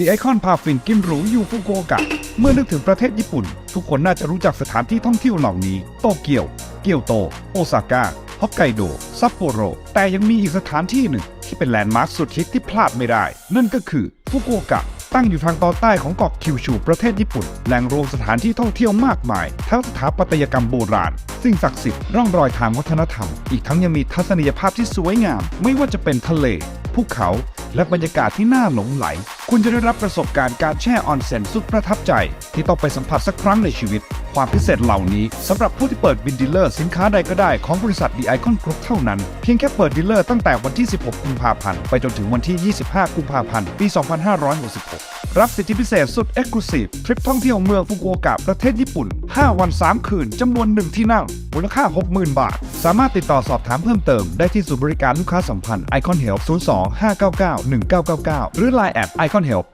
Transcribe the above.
The Icon พาฟินกินหรูอยู่ฟุกุโอกะ เมื่อนึกถึงประเทศญี่ปุ่น ทุกคนน่าจะรู้จักสถานที่ท่องเที่ยวเหล่านี้ โตเกียว เกียวโต โอซาก้าฮอกไกโด ซัปโปโร แต่ยังมีอีกสถานที่หนึ่ง ที่เป็นแลนด์มาร์คสุดฮิตที่พลาดไม่ได้ นั่นก็คือฟุกุโอกะ ตั้งอยู่ทางตอนใต้ของเกาะคิวชูประเทศญี่ปุ่น แหล่งรวมสถานที่ท่องเที่ยวมากมาย ทั้งสถาปัตยกรรมโบราณ สิ่งศักดิ์สิทธิ์ ร่องรอยทางวัฒนธรรม อีกทั้งยังมีทัศนียภาพที่สวยงาม ไม่ว่าจะเป็นทะเล ภูเขา และบรรยากาศที่น่าหลงไหล คุณจะได้รับประสบการณ์การแช่ออนเซ็นสุดประทับใจ ที่ต้องไปสัมผัสสักครั้งในชีวิต ความพิเศษเหล่านี้สำหรับผู้ที่เปิดบินดีลเลอร์สินค้าใดก็ได้ของบริษัท The Icon Group เท่านั้น เพียงแค่เปิดดีลเลอร์ตั้งแต่วันที่ 16 กุมภาพันธ์ ไปจนถึงวันที่ 25 กุมภาพันธ์ ปี 2566 รับสิทธิพิเศษสุด Exclusive ทริปท่องเที่ยวเมืองฟุกุโอกะประเทศญี่ปุ่น 5 วัน 3 คืนจำนวน 1 ที่นั่งมูลค่า 60,000 บาท สามารถติดต่อสอบถามเพิ่มเติมได้ที่ศูนย์บริการลูกค้าสัมพันธ์ Icon Help 02 599 1999 หรือ Line at can't help